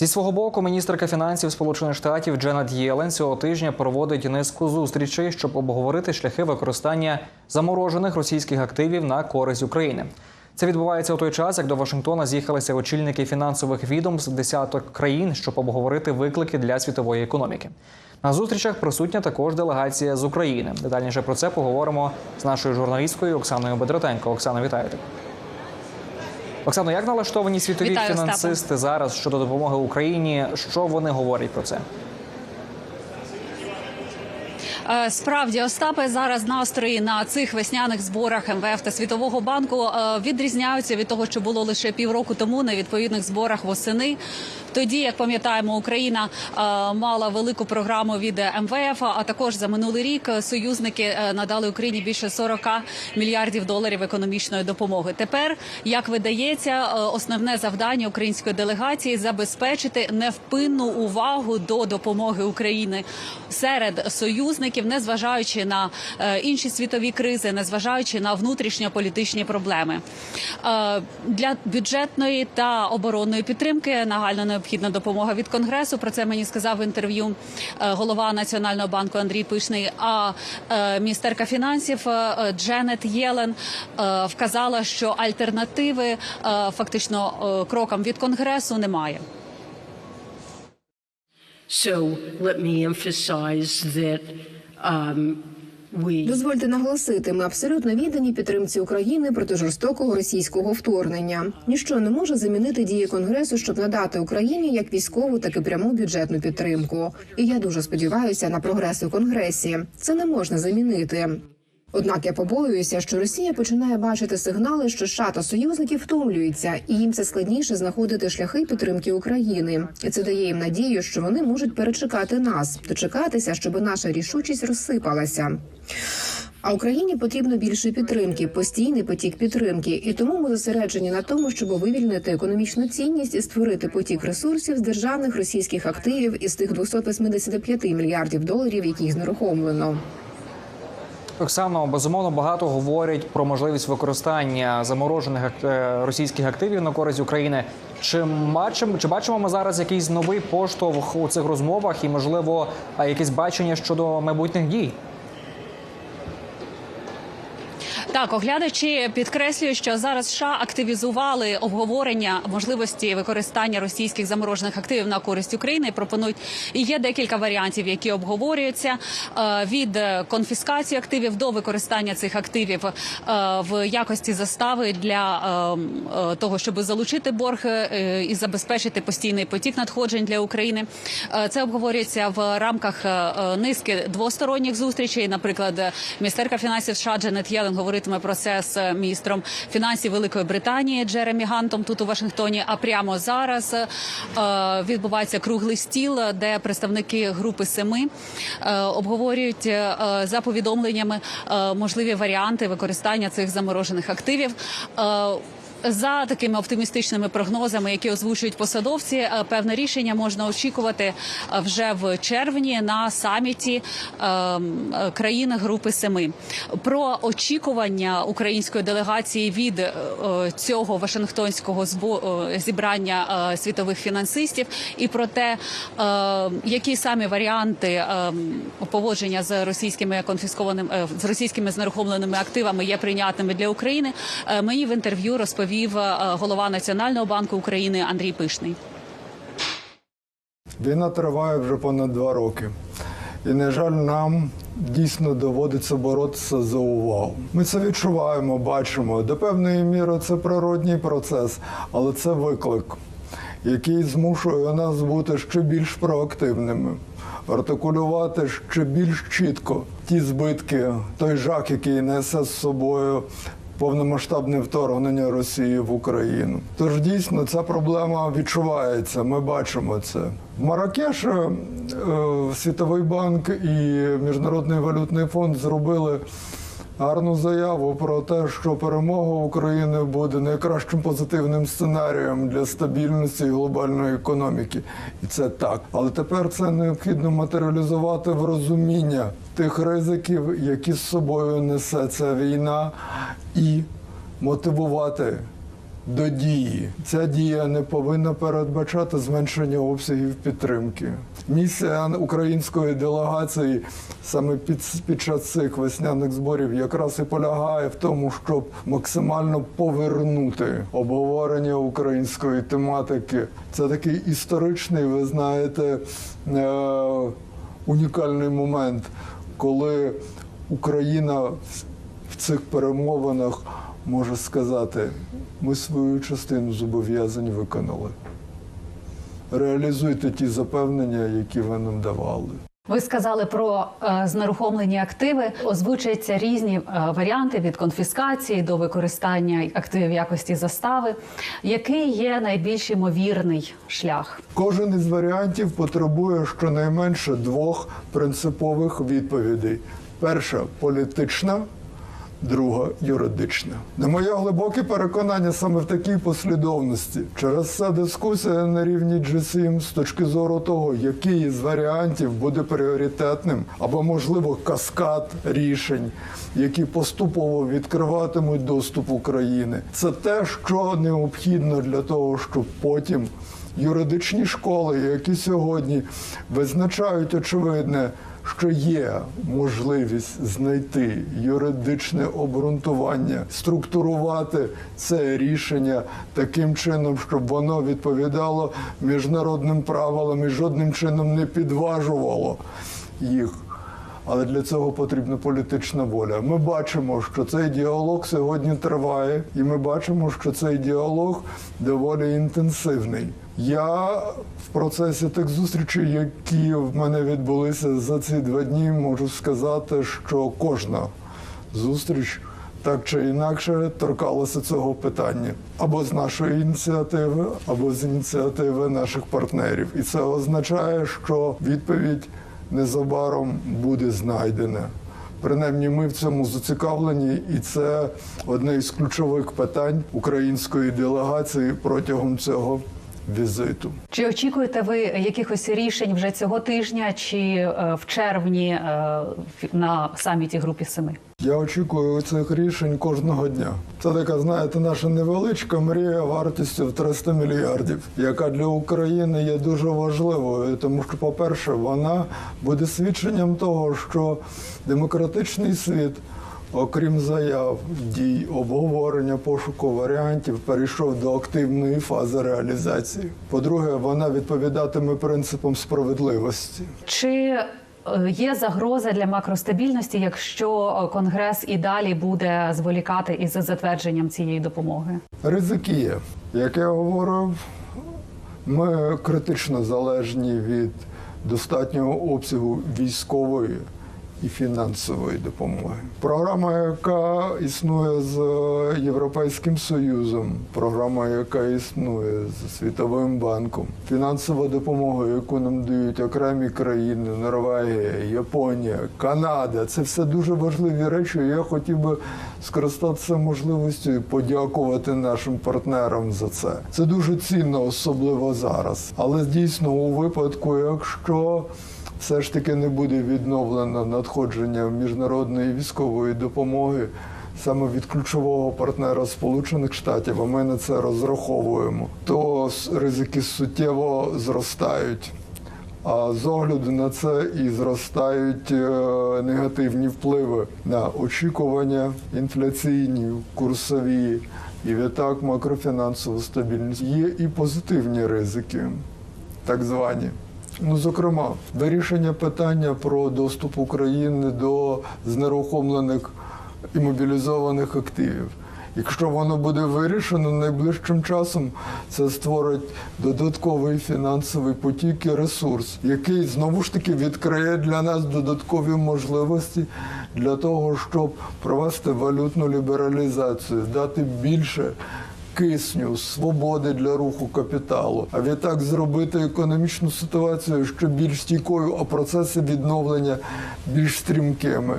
Зі свого боку, міністерка фінансів Сполучених Штатів Дженет Єлен цього тижня проводить низку зустрічей, щоб обговорити шляхи використання заморожених російських активів на користь України. Це відбувається у той час, як до Вашингтона з'їхалися очільники фінансових відомств десяток країн, щоб обговорити виклики для світової економіки. На зустрічах присутня також делегація з України. Детальніше про це поговоримо з нашою журналісткою Оксаною Бедротенко. Оксана, вітаю тебе. Оксано, як налаштовані світові Вітаю, фінансисти фінансисти зараз щодо допомоги Україні? Що вони говорять про це? Е, Справді, Остапе, зараз настрої на цих весняних зборах МВФ та Світового банку е, відрізняються від того, що було лише півроку тому на відповідних зборах восени. Тоді, як пам'ятаємо, Україна е, мала велику програму від МВФ, а також за минулий рік союзники е, надали Україні більше 40 мільярдів доларів економічної допомоги. Тепер, як видається, е, основне завдання української делегації забезпечити невпинну увагу до допомоги України серед союзників, незважаючи на інші світові кризи, незважаючи на внутрішньополітичні проблеми. Для бюджетної та оборонної підтримки нагально необхідна допомога від конгресу. Про це мені сказав в інтерв'ю е, голова національного банку Андрій Пишний. А е, міністерка фінансів е, Дженет Єлен вказала, що альтернативи фактично крокам від конгресу немає. So let me emphasize that um. Дозвольте наголосити, ми абсолютно віддані підтримці України проти жорстокого російського вторгнення. Ніщо не може замінити дії конгресу, щоб надати Україні як військову, так і пряму бюджетну підтримку. І я дуже сподіваюся на прогрес у конгресі. Це не можна замінити. Однак я побоююся, що Росія починає бачити сигнали, що США та союзники втомлюються, і їм це складніше знаходити шляхи підтримки України. І це дає їм надію, що вони можуть перечекати нас, дочекатися, щоб наша рішучість розсипалася. А Україні потрібно більше підтримки, постійний потік підтримки, і тому ми зосереджені на тому, щоб вивільнити економічну цінність і створити потік ресурсів з державних російських активів із тих 285 мільярдів доларів, які знерухомлено. Оксано, безумовно багато говорять про можливість використання заморожених е, російських активів на користь України. Чи бачимо, чи бачимо ми зараз якийсь новий поштовх у цих розмовах і, можливо, якісь якесь бачення щодо майбутніх дій? Так, оглядачі підкреслюють, що зараз США активізували обговорення можливості використання російських заморожених активів на користь України. Пропонують і є декілька варіантів, які обговорюються е, від конфіскації активів до використання цих активів е, в якості застави для е, того, щоб залучити борг і забезпечити постійний потік надходжень для України. Це обговорюється в рамках низки двосторонніх зустрічей. Наприклад, міністерка фінансів США Дженет Єлен говоритиме про це з е, міністром фінансів Великої Британії Джеремі Гантом тут у Вашингтоні. А прямо зараз е, відбувається круглий стіл, де представники групи семи е, обговорюють за повідомленнями можливі варіанти використання цих заморожених активів. За такими оптимістичними прогнозами, які озвучують посадовці, е, певне рішення можна очікувати е, вже в червні на саміті е, країн Групи Семи. Про очікування української делегації від цього Вашингтонського зібрання світових фінансистів і про те, які самі варіанти поводження з російськими конфіскованими з російськими знерухомленими активами є прийнятними для України. Мені в інтерв'ю розповів е, голова Національного банку України Андрій Пишний. Війна триває вже понад два роки. І, на жаль, нам дійсно доводиться боротися за увагу. Ми це відчуваємо, бачимо. До певної міри це природній процес, але це виклик, який змушує нас бути ще більш проактивними, артикулювати ще більш чітко ті збитки, той жах, який несе з собою повномасштабне вторгнення Росії в Україну. Тож дійсно ця проблема відчувається. Ми бачимо це. В Маракеші е, Світовий банк і Міжнародний валютний фонд зробили гарну заяву про те, що перемога України буде найкращим позитивним сценарієм для стабільності глобальної економіки. І це так. Але тепер це необхідно матеріалізувати в розуміння тих ризиків, які з собою несе ця війна, і мотивувати до дії. Ця дія не повинна передбачати зменшення обсягів підтримки. Місія української делегації саме під, під час цих весняних зборів якраз і полягає в тому, щоб максимально повернути обговорення української тематики. Це такий історичний, ви знаєте, е- унікальний момент, коли Україна в- цих перемовинах може сказати, ми свою частину зобов'язань виконали. Реалізуйте ті запевнення, які ви нам давали. Ви сказали про е, знерухомлені активи. Озвучуються різні е, варіанти від конфіскації до використання активів якості застави. Який є найбільш ймовірний шлях? Кожен із варіантів потребує щонайменше двох принципових відповідей: перша політична, друга юридична. На моє глибоке переконання саме в такій послідовності. Через це дискусія на рівні G7 з точки зору того, який із варіантів буде пріоритетним, або можливо каскад рішень, які поступово відкриватимуть доступ України. Це те, що необхідно для того, щоб потім юридичні школи, які сьогодні визначають очевидне, що є можливість знайти юридичне обґрунтування, структурувати це рішення таким чином, щоб воно відповідало міжнародним правилам і жодним чином не підважувало їх. Але для цього потрібна політична воля. Ми бачимо, що цей діалог сьогодні триває, і ми бачимо, що цей діалог доволі інтенсивний. Я в процесі тих зустрічей, які в мене відбулися за ці два дні, можу сказати, що кожна зустріч так чи інакше торкалася цього питання або з нашої ініціативи, або з ініціативи наших партнерів. І це означає, що відповідь незабаром буде знайдене. Принаймні, ми в цьому зацікавлені, і це одне із ключових питань української делегації протягом цього візиту. Чи очікуєте ви якихось рішень вже цього тижня, чи е, в червні е, на саміті групі семи? Я очікую цих рішень кожного дня. Це така, знаєте, наша невеличка мрія вартістю в 300 мільярдів, яка для України є дуже важливою, тому що, по-перше, вона буде свідченням того, що демократичний світ. Окрім заяв, дій, обговорення, пошуку варіантів, перейшов до активної фази реалізації. По-друге, вона відповідатиме принципам справедливості. Чи є загроза для макростабільності, якщо е, Конгрес і далі буде зволікати із затвердженням цієї допомоги? Ризики є. Як я говорив, ми критично залежні від достатнього обсягу військової і фінансової допомоги. Програма, яка існує з Європейським Союзом, програма, яка існує з Світовим банком, фінансова допомога, яку нам дають окремі країни, Норвегія, Японія, Канада, це все дуже важливі речі. Я хотів би скористатися можливістю і подякувати нашим партнерам за це. Це дуже цінно, особливо зараз. Але дійсно, у випадку, якщо все ж таки не буде відновлено надходження міжнародної військової допомоги саме від ключового партнера Сполучених Штатів, а ми на це розраховуємо, то ризики суттєво зростають. А з огляду на це і зростають е, негативні впливи на очікування інфляційні, курсові і відтак макрофінансову стабільність. Є і позитивні ризики, так звані. Ну, зокрема, вирішення питання про доступ України до знерухомлених і мобілізованих активів. Якщо воно буде вирішено найближчим часом, це створить додатковий фінансовий потік і ресурс, який знову ж таки відкриє для нас додаткові можливості для того, щоб провести валютну лібералізацію, дати більше кисню, свободи для руху капіталу, а відтак зробити економічну ситуацію ще більш стійкою, а процеси відновлення більш стрімкими.